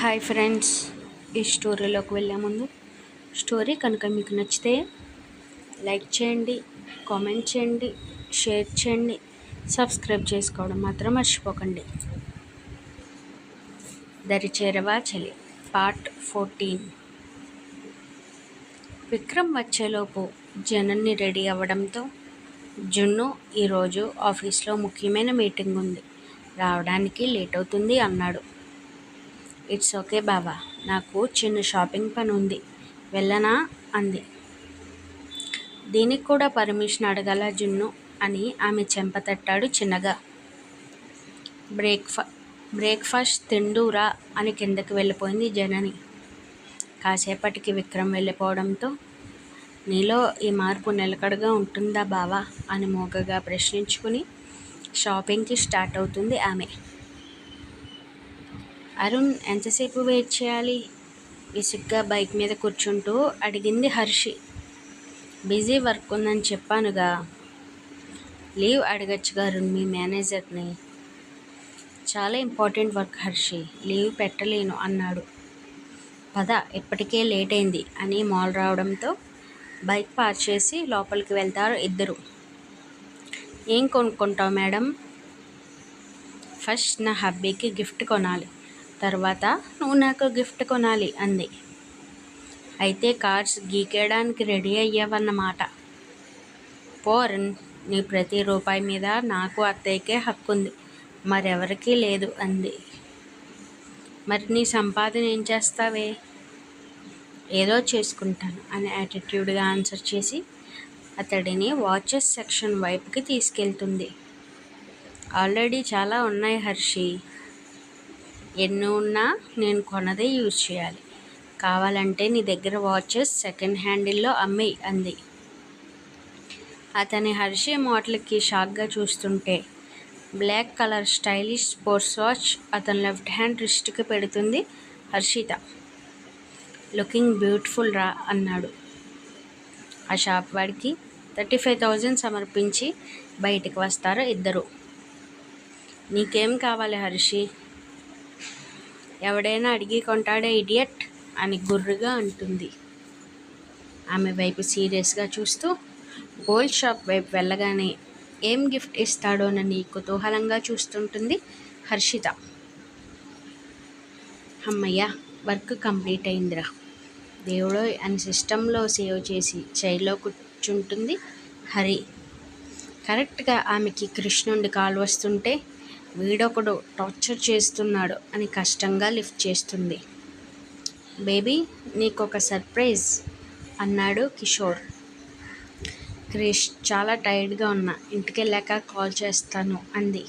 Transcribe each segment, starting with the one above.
Hi friends ఈ స్టోరీలోకి వెళ్ళే ముందు స్టోరీ కనుక మీకు నచ్చితే లైక్ చేయండి కామెంట్ చేయండి షేర్ చేయండి సబ్స్క్రైబ్ చేసుకోవడం మాత్రం మర్చిపోకండి. దరి చేరవా చలి పార్ట్ ఫోర్టీన్. విక్రమ్ వచ్చేలోపు జనన్ని రెడీ అవ్వడంతో జున్ను ఈరోజు ఆఫీస్లో ముఖ్యమైన మీటింగ్ ఉంది. రావడానికి లేట్ అవుతుంది అన్నాడు. ఇట్స్ ఓకే బావా నాకు చిన్న షాపింగ్ పని ఉంది. వెళ్ళనా? అంది. దీనికి కూడా పర్మిషన్ అడగాల జున్ను? అని ఆమె చెంపతట్టాడు చిన్నగా. బ్రేక్ఫా బ్రేక్ఫాస్ట్ తిండురా? అని కిందకి వెళ్ళిపోయింది జనని. కాసేపటికి విక్రమ్ వెళ్ళిపోవడంతో నీలో ఈ మార్పు నిలకడగా ఉంటుందా బావా? అని మోగగా ప్రశ్నించుకుని షాపింగ్కి స్టార్ట్ అవుతుంది ఆమె. అరుణ్ ఎంతసేపు వెయిట్ చేయాలి? విసుగ్గా బైక్ మీద కూర్చుంటూ అడిగింది హర్షి. బిజీ వర్క్ ఉందని చెప్పానుగా. లీవ్ అడగచ్చుగా అరుణ్ మీ మేనేజర్ని. చాలా ఇంపార్టెంట్ వర్క్ హర్షి. లీవ్ పెట్టలేను అన్నాడు. పద ఇప్పటికే లేట్ అయింది అని మాల్ రావడంతో బైక్ పార్క్ చేసి లోపలికి వెళ్తారు ఇద్దరు. ఏం కొనుక్కుంటావు మేడం? ఫస్ట్ నా హబ్బీకి గిఫ్ట్ కొనాలి. తర్వాత నువ్వు నాకు గిఫ్ట్ కొనాలి అంది. అయితే కార్డ్స్ గీకేయడానికి రెడీ అయ్యావన్నమాట. పోరన్ నీ ప్రతి రూపాయి మీద నాకు అత్తయ్యకే హక్కు ఉంది మరెవరికీ లేదు అంది. మరి నీ సంపాదన ఏం చేస్తావే? ఏదో చేసుకుంటాను అని యాటిట్యూడ్గా ఆన్సర్ చేసి అతడిని వాచెస్ సెక్షన్ వైపుకి తీసుకెళ్తుంది. ఆల్రెడీ చాలా ఉన్నాయి హర్షి. ఎన్ని ఉన్నా నేను కొనదే యూజ్ చేయాలి. కావాలంటే నీ దగ్గర వాచెస్ సెకండ్ హ్యాండిల్లో అమ్మేయి అంది. అతని హర్షే మోటల్కి షాక్గా చూస్తుంటే black colour stylish sports watch అతని లెఫ్ట్ హ్యాండ్ రిస్ట్కి పెడుతుంది హర్షిత. లుకింగ్ బ్యూటిఫుల్ రా అన్నాడు. ఆ షాప్ వాడికి థర్టీ ఫైవ్ థౌజండ్ సమర్పించి బయటికి వస్తారు ఇద్దరు? నీకేం కావాలి హర్షి? ఎవడైనా అడిగి కొంటాడే ఇడియట్ అని గుర్రుగా అంటుంది. ఆమె వైపు సీరియస్గా చూస్తూ గోల్డ్ షాప్ వైపు వెళ్ళగానే ఏం గిఫ్ట్ ఇస్తాడోనని కుతూహలంగా చూస్తుంటుంది హర్షిత. అమ్మయ్య వర్క్ కంప్లీట్ అయిందిరా. దేవుడో అని సిస్టంలో సేవ్ చేసి చైర్లో కూర్చుంటుంది హరి. కరెక్ట్గా ఆమెకి కృష్ణుండి కాల్ వస్తుంటే వీడొకడు టార్చర్ చేస్తున్నాడు అని కష్టంగా లిఫ్ట్ చేస్తుంది. బేబీ నీకు ఒక సర్ప్రైజ్ అన్నాడు కిషోర్. క్రిష్ చాలా టైర్డ్గా ఉన్నా ఇంటికి వెళ్ళాక కాల్ చేస్తాను అంది.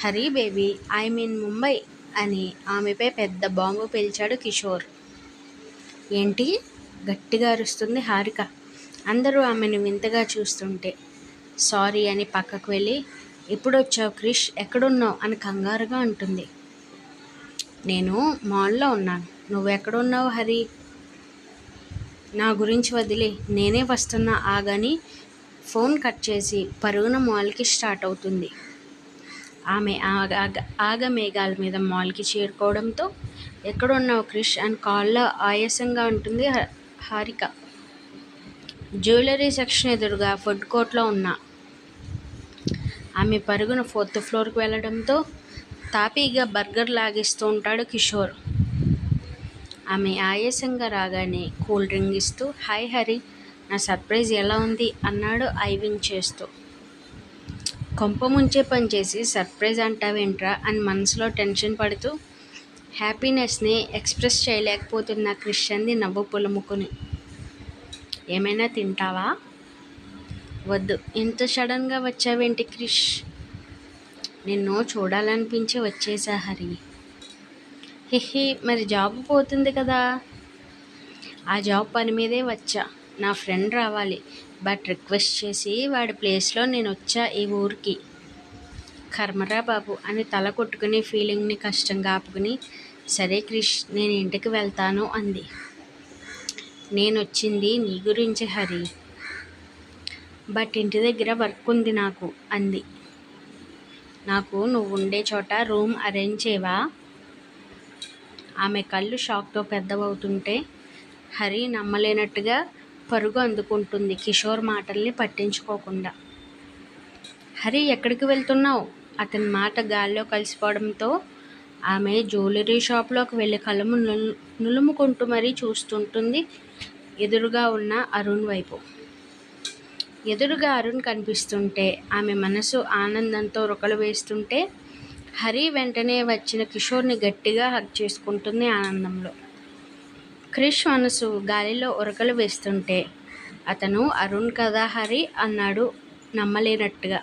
Hari baby I mean Mumbai అని ఆమెపై పెద్ద బాంబు పేల్చాడు కిషోర్. ఏంటి? గట్టిగా అరుస్తుంది హారిక. అందరూ ఆమెను వింతగా చూస్తుంటే సారీ అని పక్కకు వెళ్ళి ఎప్పుడు వచ్చావు క్రిష్? ఎక్కడున్నావు? అని కంగారుగా అంటుంది. నేను మాల్లో ఉన్నాను. నువ్వు ఎక్కడున్నావు హరి? నా గురించి వదిలే. నేనే వస్తున్నా. ఆగని ఫోన్ కట్ చేసి పరుగున మాల్కి స్టార్ట్ అవుతుంది. ఆమె ఆగ ఆగ మేఘాల మీద మాల్కి చేరుకోవడంతో ఎక్కడున్నావు క్రిష్? అని కాల్లో ఆయాసంగా ఉంటుంది హారిక. జ్యువెలరీ సెక్షన్ ఎదురుగా ఫుడ్ కోర్ట్లో ఉన్నా. ఆమె పరుగున ఫోర్త్ ఫ్లోర్కి వెళ్ళడంతో తాపీగా బర్గర్ లాగిస్తూ ఉంటాడు కిషోర్. ఆమె ఆయాసంగా రాగానే కూల్ డ్రింక్ ఇస్తూ హాయ్ హరి నా సర్ప్రైజ్ ఎలా ఉంది? అన్నాడు ఐవింగ్ చేస్తూ. కొంప ముంచే పని చేసి సర్ప్రైజ్ అంటావేంట్రా? అని మనసులో టెన్షన్ పడుతూ హ్యాపీనెస్ని ఎక్స్ప్రెస్ చేయలేకపోతున్న క్రిషన్ది నవ్వు పులుముకుని. ఏమైనా తింటావా? వద్దు. ఇంత సడన్గా వచ్చావేంటి క్రిష్? నిన్ను చూడాలనిపించి వచ్చేసా హరి. హిహి మరి జాబ్ పోతుంది కదా? ఆ జాబ్ పని మీదే వచ్చా. నా ఫ్రెండ్ రావాలి. బట్ రిక్వెస్ట్ చేసి వాడి ప్లేస్లో నేను వచ్చా ఈ ఊరికి. కర్మరా బాబు అని తల కొట్టుకుని ఫీలింగ్ని కష్టంగా ఆపుకుని సరే క్రిష్ నేను ఇంటికి వెళ్తాను అంది. నేను వచ్చింది నీ గురించి హరి. బట్ ఇంటి దగ్గర వర్క్ ఉంది నాకు అంది. నాకు నువ్వు ఉండే చోట రూమ్ అరేంజ్ చేయవా? ఆమె కళ్ళు షాక్తో పెద్దవవుతుంటే హరి నమ్మలేనట్టుగా పరుగు అందుకుంటుంది కిషోర్ మాటల్ని పట్టించుకోకుండా. హరి ఎక్కడికి వెళ్తున్నావు? అతని మాట గాల్లో కలిసిపోవడంతో ఆమె జ్యువెలరీ షాప్లోకి వెళ్ళి కళ్ళము నులు నులుముకుంటూ మరీ చూస్తుంటుంది ఎదురుగా ఉన్న అరుణ్ వైపు. ఎదురుగా అరుణ్ కనిపిస్తుంటే ఆమె మనసు ఆనందంతో రొకలు వేస్తుంటే హరి వెంటనే వచ్చిన కిషోర్ని గట్టిగా హక్ చేసుకుంటుంది ఆనందంలో. క్రిష్ మనసు గాలిలో ఉరకలు వేస్తుంటే అతను అరుణ్ కదా హరి అన్నాడు నమ్మలేనట్టుగా.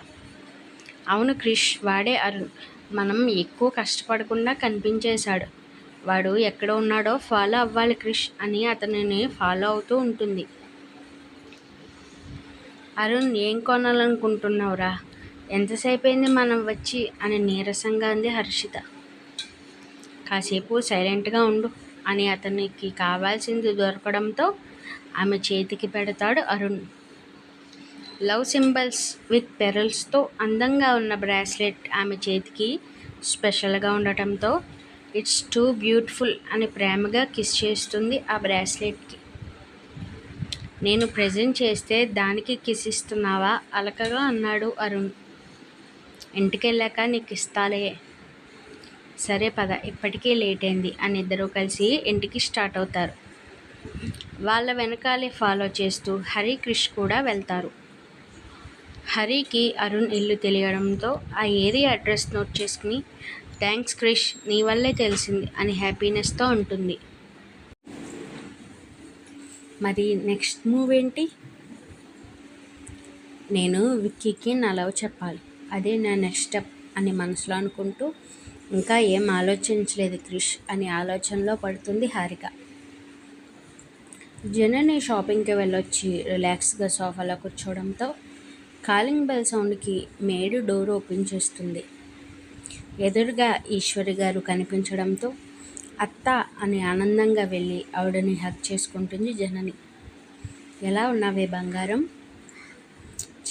అవును క్రిష్ వాడే అరుణ్. మనం ఎక్కువ కష్టపడకుండా కనిపించేశాడు. వాడు ఎక్కడ ఉన్నాడో ఫాలో అవ్వాలి క్రిష్ అని అతనిని ఫాలో అవుతూ ఉంటుంది. అరుణ్ ఏం కొనాలనుకుంటున్నావురా? ఎంతసేపు అయింది మనం వచ్చి? అని నీరసంగా అంది హర్షిత. కాసేపు సైలెంట్గా ఉండు అని అతనికి కావాల్సింది దొరకడంతో ఆమె చేతికి పెడతాడు అరుణ్. లవ్ సింబల్స్ విత్ పెరల్స్తో అందంగా ఉన్న బ్రాస్లెట్ ఆమె చేతికి స్పెషల్గా ఉండటంతో ఇట్స్ టూ బ్యూటిఫుల్ అని ప్రేమగా కిస్ చేస్తుంది ఆ బ్రాస్లెట్కి. నేను ప్రజెంట్ చేస్తే దానికి కిస్ ఇస్తున్నావా? అలకగా అన్నాడు అరుణ్. ఇంటికెళ్ళాక నీకు ఇస్తాలే. సరే పద ఇప్పటికే లేట్ అయింది. అని ఇద్దరూ కలిసి ఇంటికి స్టార్ట్ అవుతారు. వాళ్ళ వెనకాలే ఫాలో చేస్తూ హరి క్రిష్ కూడా వెళ్తారు. హరికి అరుణ్ ఇల్లు తెలియడంతో ఆ ఏరియా అడ్రస్ నోట్ చేసుకుని థ్యాంక్స్ క్రిష్ నీ వల్లే తెలిసింది అని హ్యాపీనెస్తో ఉంటుంది మరి నెక్స్ట్ మూవ్ ఏంటి? నేను విక్కీకి నా లవ్ చెప్పాలి. అదే నా నెక్స్ట్ స్టెప్ అని మనసులో అనుకుంటూ ఇంకా ఏం ఆలోచించలేదు క్రిష్ అని ఆలోచనలో పడుతుంది హారిక. జనని షాపింగ్కి వెళ్ళొచ్చి రిలాక్స్గా సోఫాలో కూర్చోవడంతో కాలింగ్ బెల్ సౌండ్కి మేడు డోర్ ఓపెన్ చేస్తుంది. ఎదురుగా ఈశ్వరి గారు కనిపించడంతో అత్త అని ఆనందంగా వెళ్ళి ఆవిడని హక్ చేసుకుంటుంది జనని. ఎలా ఉన్నావే బంగారం?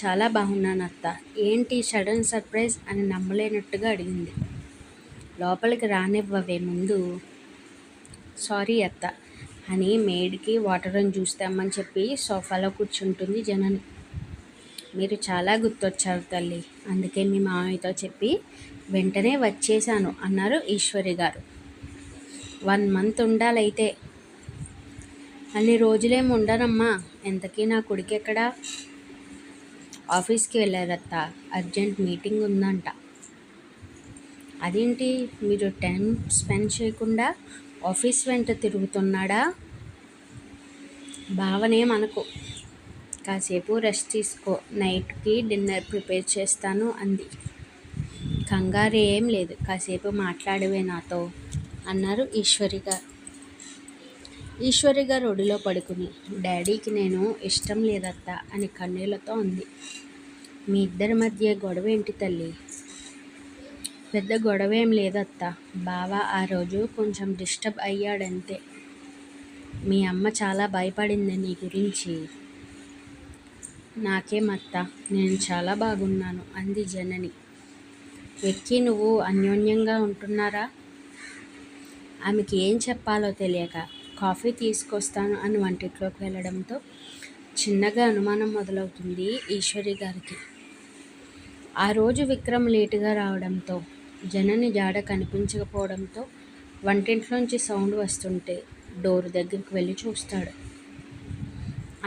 చాలా బాగున్నాను అత్త. ఏంటి సడన్ సర్ప్రైజ్ అని నమ్మలేనట్టుగా అడిగింది. లోపలికి రానివ్వవే ముందు. సారీ అత్త. అని మేడ్కి వాటర్ అని చూస్తామని చెప్పి సోఫాలో కూర్చుంటుంది జనని. మీరు చాలా గుర్తొచ్చారు తల్లి. అందుకే మీ మామయ్యతో చెప్పి వెంటనే వచ్చేసాను అన్నారు ఈశ్వరి గారు. వన్ మంత్ ఉండాలైతే. అన్ని రోజులేమి ఉండనమ్మా ఎంతకీ నా కొడుకు ఎక్కడా ఆఫీస్కి వెళ్ళారత్త. అర్జెంట్ మీటింగ్ ఉందంట. అదేంటి? మీరు టైం స్పెండ్ చేయకుండా ఆఫీస్ వెంట తిరుగుతున్నాడా? భావనే మనకు కాసేపు రెస్ట్ తీసుకో. నైట్కి డిన్నర్ ప్రిపేర్ చేస్తాను అంది. కంగారు ఏం లేదు. కాసేపు మాట్లాడవే నాతో. అన్నారు ఈశ్వరి గారు. ఈశ్వరి గారు ఒడిలో పడుకుని డాడీకి నేను ఇష్టం లేదత్తా అని కన్నీళ్ళతో ఉంది మీ ఇద్దరి మధ్య గొడవ ఏంటి తల్లి? పెద్ద గొడవ ఏం లేదత్తా. బావ ఆ రోజు కొంచెం డిస్టర్బ్ అయ్యాడంతే. మీ అమ్మ చాలా భయపడింది నీ గురించి. నాకేమత్తా? నేను చాలా బాగున్నాను అంది జనని. ఎక్కి నువ్వు అన్యోన్యంగా ఉంటున్నారా? ఆమెకి ఏం చెప్పాలో తెలియక కాఫీ తీసుకొస్తాను అని వంటిట్లోకి వెళ్ళడంతో చిన్నగా అనుమానం మొదలవుతుంది ఈశ్వరి గారికి. ఆ రోజు విక్రమ్ లేటుగా రావడంతో జనని జాడ కనిపించకపోవడంతో వంటింట్లోంచి సౌండ్ వస్తుంటే డోర్ దగ్గరికి వెళ్ళి చూస్తాడు.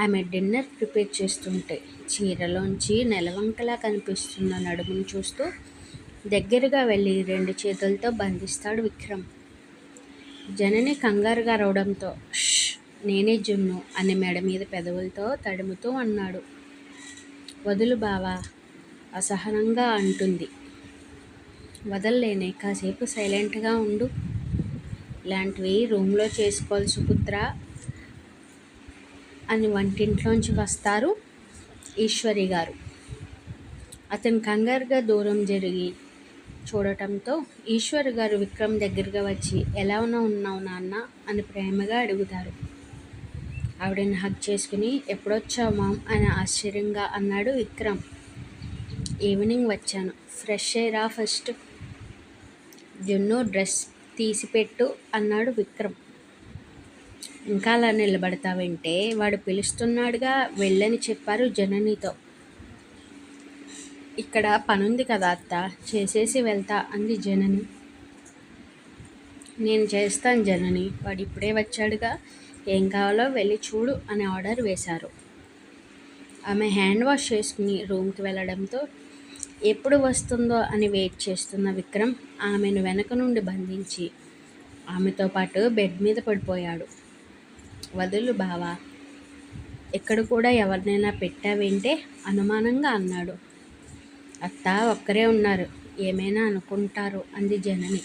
ఆమె డిన్నర్ ప్రిపేర్ చేస్తుంటే చీరలోంచి నెలవంకలా కనిపిస్తున్న నడుమును చూస్తూ దగ్గరగా వెళ్ళి రెండు చేతులతో బంధిస్తాడు విక్రమ్. జనని కంగారుగా రావడంతో నేనే జున్ను అని మెడ మీద పెదవులతో తడుముతూ అన్నాడు. వదులు బావా అసహనంగా అంటుంది. వదల్లేనే కాసేపు సైలెంట్గా ఉండు. ఇలాంటివి రూమ్లో చేసుకోవాలి సుపుత్ర అని వంటింట్లోంచి వస్తారు ఈశ్వరి గారు అతను కంగారుగా దూరం జరిగి చూడటంతో ఈశ్వర్ గారు విక్రమ్ దగ్గరగా వచ్చి ఎలా ఉన్నావు నాన్న? అని ప్రేమగా అడుగుతారు. ఆవిడని హక్ చేసుకుని ఎప్పుడొచ్చావు మామ్? అని ఆశ్చర్యంగా అన్నాడు విక్రమ్. ఈవినింగ్ వచ్చాను. ఫ్రెష్ ఎయిరా ఫస్ట్. జున్ను డ్రెస్ తీసిపెట్టు అన్నాడు విక్రమ్. ఇంకా అలా నిలబడతావంటే? వాడు పిలుస్తున్నాడుగా వెళ్ళని చెప్పారు జననితో. ఇక్కడ పనుంది కదా అత్త. చేసేసి వెళ్తా అంది జనని. నేను చేస్తాను జనని. వాడు ఇప్పుడే వచ్చాడుగా. ఏం కావాలో వెళ్ళి చూడు అని ఆర్డర్ వేశారు. ఆమె హ్యాండ్ వాష్ చేసుకుని రూమ్కి వెళ్ళడంతో ఎప్పుడు వస్తుందో అని వెయిట్ చేస్తున్న విక్రమ్ ఆమెను వెనక నుండి బంధించి ఆమెతో పాటు బెడ్ మీద పడిపోయాడు. వదులు బావా ఎక్కడ కూడా ఎవరినైనా పెట్టావేంటే అనుమానంగా అన్నాడు. అత్త ఒక్కరే ఉన్నారు. ఏమైనా అనుకుంటారు అంది జనని.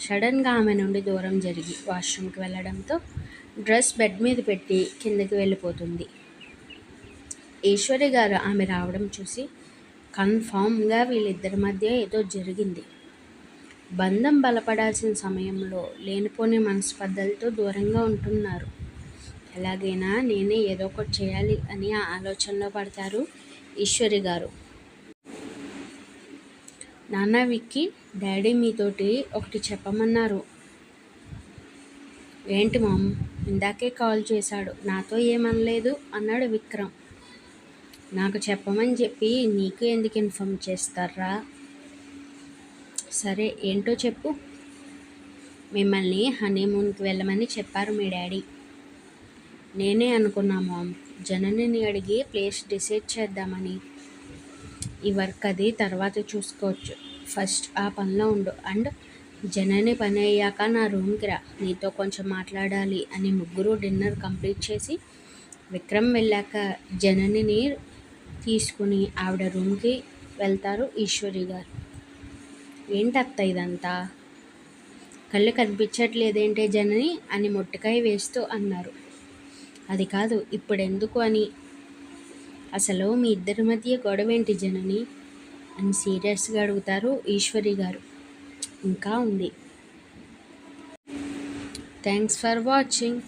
సడన్గా ఆమె నుండి దూరం జరిగి వాష్రూమ్కి వెళ్ళడంతో డ్రెస్ బెడ్ మీద పెట్టి కిందకి వెళ్ళిపోతుంది. ఈశ్వరి గారు ఆమె రావడం చూసి కన్ఫామ్గా వీళ్ళిద్దరి మధ్య ఏదో జరిగింది. బంధం బలపడాల్సిన సమయంలో లేనిపోని మనస్పర్ధలతో దూరంగా ఉంటున్నారు. ఎలాగైనా నేనే ఏదో ఒకటి చేయాలి అని ఆలోచనలో పడతారు ఈశ్వరి గారు. నాన్న విక్కి డాడీ మీతోటి ఒకటి చెప్పమన్నారు. ఏంటి మామ్ ఇందాకే కాల్ చేశాడు నాతో ఏమనలేదు అన్నాడు విక్రమ్. నాకు చెప్పమని చెప్పి నీకు ఎందుకు ఇన్ఫామ్ చేస్తారా? సరే ఏంటో చెప్పు. మిమ్మల్ని హనీమూన్కి వెళ్ళమని చెప్పారు మీ డాడీ. నేనే అనుకున్నా మామ్ జననిని అడిగి ప్లేస్ డిసైడ్ చేద్దామని. ఈ వర్క్ అది తర్వాత చూసుకోవచ్చు. ఫస్ట్ ఆ పనిలో ఉండు. అండ్ జనని పని అయ్యాక నా రూమ్కి రా. నీతో కొంచెం మాట్లాడాలి అని ముగ్గురు డిన్నర్ కంప్లీట్ చేసి విక్రమ్ వెళ్ళాక జననిని తీసుకుని ఆవిడ రూమ్కి వెళ్తారు ఈశ్వరి గారు. ఏంటి అత్త ఇదంతా? కళ్ళు కనిపించట్లేదేంటే జనని అని మొట్టకాయ వేస్తూ అన్నారు. అది కాదు ఇప్పుడు ఎందుకు అని అసలు మీ ఇద్దరి మధ్య గొడవ ఏంటి జనని? అని సీరియస్గా అడుగుతారు ఈశ్వరి గారు. ఇంకా ఉంది. Thanks for watching.